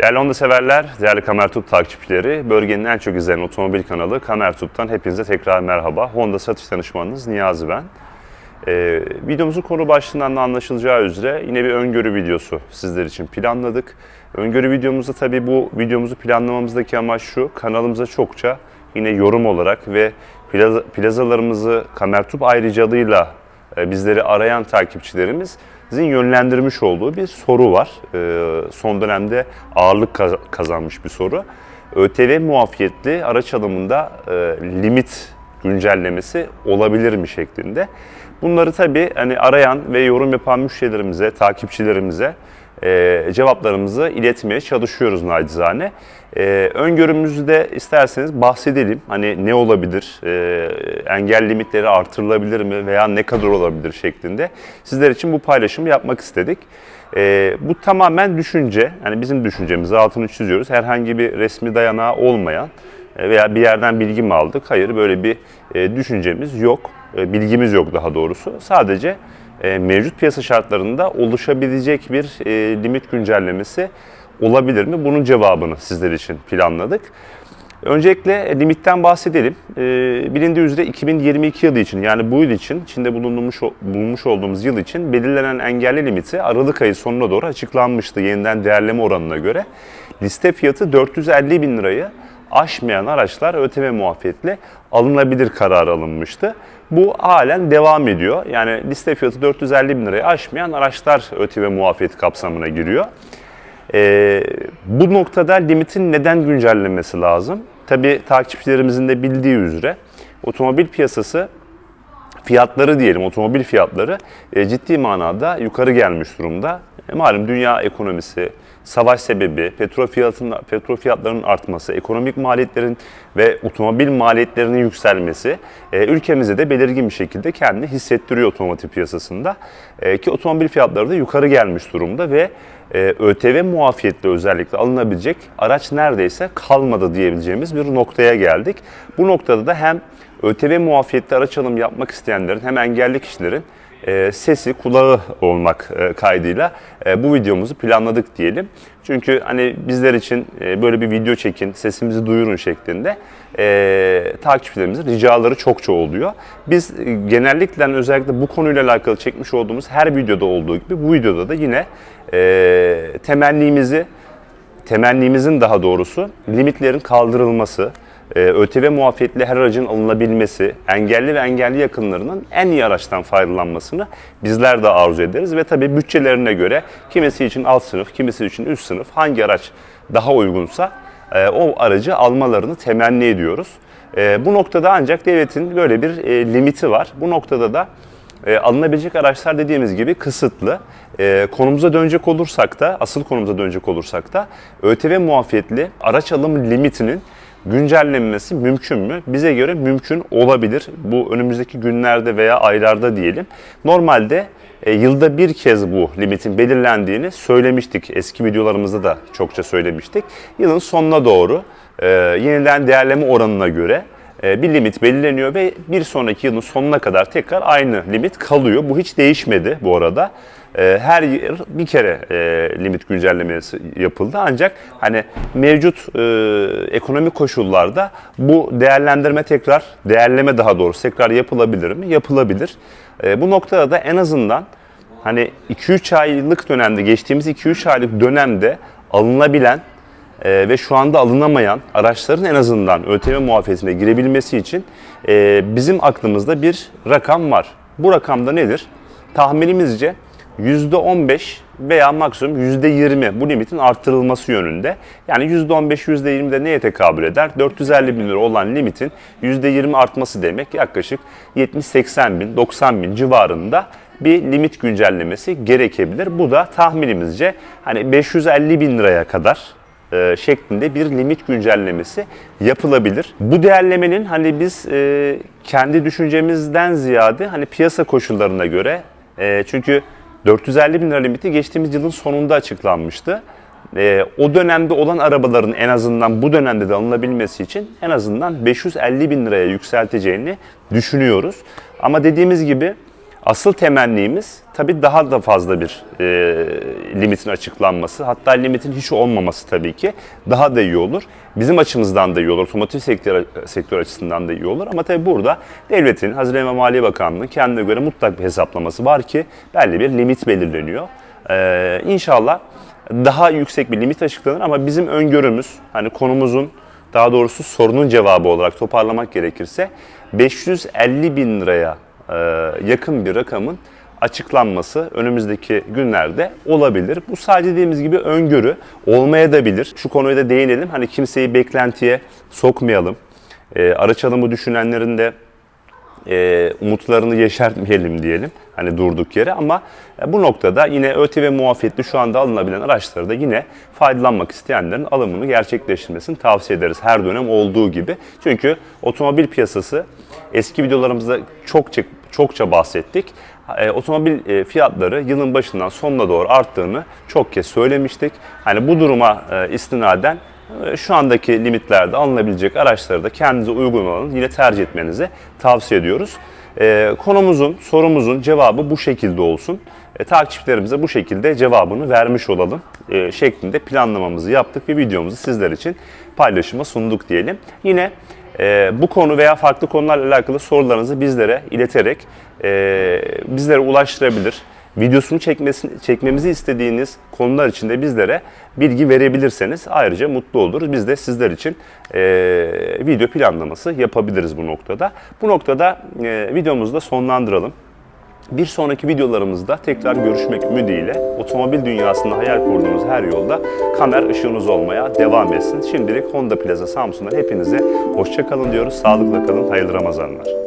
Değerli Honda severler, değerli Kamertub takipçileri, bölgenin en çok izlenen otomobil kanalı Kamertub'dan hepinize tekrar merhaba. Honda satış danışmanınız Niyazi ben. Ee, videomuzun konu başlığından da anlaşılacağı üzere yine bir öngörü videosu sizler için planladık. Öngörü videomuzda tabii bu videomuzu planlamamızdaki amaç şu, kanalımıza çokça yine yorum olarak ve plaza, plazalarımızı Kamertub ayrıcalığıyla e, bizleri arayan takipçilerimizin yönlendirmiş olduğu bir soru var. E, Son dönemde ağırlık kaz- kazanmış bir soru. ÖTV muafiyetli araç alımında e, limit güncellemesi olabilir mi şeklinde. Bunları tabii hani arayan ve yorum yapan müşterilerimize, takipçilerimize e, cevaplarımızı iletmeye çalışıyoruz nacizane. E, öngörümüzü de isterseniz bahsedelim. Hani ne olabilir, e, engel limitleri artırılabilir mi veya ne kadar olabilir şeklinde sizler için bu paylaşımı yapmak istedik. E, bu tamamen düşünce, yani bizim düşüncemizi altını çiziyoruz. Herhangi bir resmi dayanağı olmayan veya bir yerden bilgi mi aldık? Hayır, böyle bir e, düşüncemiz yok, e, bilgimiz yok daha doğrusu. Sadece e, mevcut piyasa şartlarında oluşabilecek bir limit güncellemesi olabilir mi? Bunun cevabını sizler için planladık. Öncelikle limitten bahsedelim. Bilindiği üzere 2022 yılı için yani bu yıl için, içinde bulunmuş, bulunmuş olduğumuz yıl için belirlenen engelli limiti Aralık ayı sonuna doğru açıklanmıştı yeniden değerleme oranına göre. Liste fiyatı 450 bin lirayı aşmayan araçlar ÖTV muafiyetle alınabilir karar alınmıştı. Bu halen devam ediyor. Yani liste fiyatı 450 bin lirayı aşmayan araçlar ÖTV muafiyeti kapsamına giriyor. Ee, bu noktada limitin neden güncellenmesi lazım? Tabii takipçilerimizin de bildiği üzere otomobil piyasası fiyatları diyelim, otomobil fiyatları e, ciddi manada yukarı gelmiş durumda. E, malum dünya ekonomisi, savaş sebebi, petrol fiyatının petrol fiyatlarının artması, ekonomik maliyetlerin ve otomobil maliyetlerinin yükselmesi e, ülkemizde de belirgin bir şekilde kendini hissettiriyor otomotiv piyasasında. E, ki otomobil fiyatları da yukarı gelmiş durumda ve e, ÖTV muafiyetle özellikle alınabilecek araç neredeyse kalmadı diyebileceğimiz bir noktaya geldik. Bu noktada da hem ÖTV muafiyetli araç alım yapmak isteyenlerin hem engelli kişilerin e, sesi, kulağı olmak e, kaydıyla e, bu videomuzu planladık diyelim. Çünkü hani bizler için e, böyle bir video çekin, sesimizi duyurun şeklinde e, takipçilerimizin ricaları çokça oluyor. Biz e, genellikle özellikle bu konuyla alakalı çekmiş olduğumuz her videoda olduğu gibi bu videoda da yine e, temennimizi temennimizin daha doğrusu limitlerin kaldırılması, e, ÖTV muafiyetli her aracın alınabilmesi, engelli ve engelli yakınlarının en iyi araçtan faydalanmasını bizler de arzu ederiz. Ve tabii bütçelerine göre kimisi için alt sınıf, kimisi için üst sınıf hangi araç daha uygunsa e, o aracı almalarını temenni ediyoruz. E, bu noktada ancak devletin böyle bir e, limiti var. Bu noktada da alınabilecek araçlar dediğimiz gibi kısıtlı. Konumuza dönecek olursak da, asıl konumuza dönecek olursak da ÖTV muafiyetli araç alım limitinin güncellenmesi mümkün mü? Bize göre mümkün olabilir. Bu önümüzdeki günlerde veya aylarda diyelim. Normalde e, yılda bir kez bu limitin belirlendiğini söylemiştik. Eski videolarımızda da çokça söylemiştik. Yılın sonuna doğru e, yeniden değerleme oranına göre bir limit belirleniyor ve bir sonraki yılın sonuna kadar tekrar aynı limit kalıyor. Bu hiç değişmedi bu arada. E, Her yıl bir kere e, limit güncellemesi yapıldı ancak hani mevcut e, ekonomik koşullarda bu değerlendirme tekrar, değerleme daha doğrusu tekrar yapılabilir mi? Yapılabilir. E, Bu noktada da en azından hani 2-3 aylık dönemde, geçtiğimiz 2-3 aylık dönemde alınabilen e, ve şu anda alınamayan araçların en azından ÖTV muafiyetine girebilmesi için e, bizim aklımızda bir rakam var. Bu rakamda nedir? Tahminimizce %15 veya maksimum %20 bu limitin arttırılması yönünde. Yani %15, %20 de neye tekabül eder? 450 bin lira olan limitin %20 artması demek yaklaşık 70-80 bin, 90 bin civarında bir limit güncellemesi gerekebilir. Bu da tahminimizce hani 550 bin liraya kadar e, şeklinde bir limit güncellemesi yapılabilir. Bu değerlemenin hani biz e, kendi düşüncemizden ziyade hani piyasa koşullarına göre e, çünkü 450 bin lira limiti geçtiğimiz yılın sonunda açıklanmıştı. O dönemde olan arabaların en azından bu dönemde de alınabilmesi için en azından 550 bin liraya yükselteceğini düşünüyoruz. Ama dediğimiz gibi Asıl temennimiz tabii daha da fazla bir e, limitin açıklanması. Hatta limitin hiç olmaması tabii ki daha da iyi olur. Bizim açımızdan da iyi olur. Otomotiv sektör, sektör açısından da iyi olur. Ama tabii burada devletin, Hazine ve Maliye Bakanlığı kendine göre mutlak bir hesaplaması var ki belli bir limit belirleniyor. Ee, inşallah daha yüksek bir limit açıklanır ama bizim öngörümüz hani konumuzun daha doğrusu sorunun cevabı olarak toparlamak gerekirse 550 bin liraya e, yakın bir rakamın açıklanması önümüzdeki günlerde olabilir. Bu sadece dediğimiz gibi öngörü olmaya da bilir. Şu konuya da değinelim. Hani kimseyi beklentiye sokmayalım. E, araç alımı düşünenlerin de e, umutlarını yeşertmeyelim diyelim. Hani durduk yere ama e, bu noktada yine ÖTV muafiyetli şu anda alınabilen araçları da yine faydalanmak isteyenlerin alımını gerçekleştirmesini tavsiye ederiz. Her dönem olduğu gibi. Çünkü otomobil piyasası eski videolarımızda çokça çokça bahsettik. E, otomobil e, fiyatları yılın başından sonuna doğru arttığını çok kez söylemiştik. Hani bu duruma e, istinaden e, şu andaki limitlerde alınabilecek araçları da kendinize uygun olanı yine tercih etmenizi tavsiye ediyoruz. E, konumuzun, sorumuzun cevabı bu şekilde olsun. E, takipçilerimize bu şekilde cevabını vermiş olalım e, şeklinde planlamamızı yaptık ve videomuzu sizler için paylaşıma sunduk diyelim. Yine e, bu konu veya farklı konularla alakalı sorularınızı bizlere ileterek e, bizlere ulaştırabilir videosunu çekmesini, çekmemizi istediğiniz konular için de bizlere bilgi verebilirseniz ayrıca mutlu oluruz. Biz de sizler için e, video planlaması yapabiliriz bu noktada. Bu noktada e, videomuzu da sonlandıralım. Bir sonraki videolarımızda tekrar görüşmek ümidiyle otomobil dünyasında hayal kurduğunuz her yolda kamer ışığınız olmaya devam etsin. Şimdilik Honda Plaza Samsun'dan hepinize hoşça kalın diyoruz. Sağlıkla kalın, hayırlı Ramazanlar.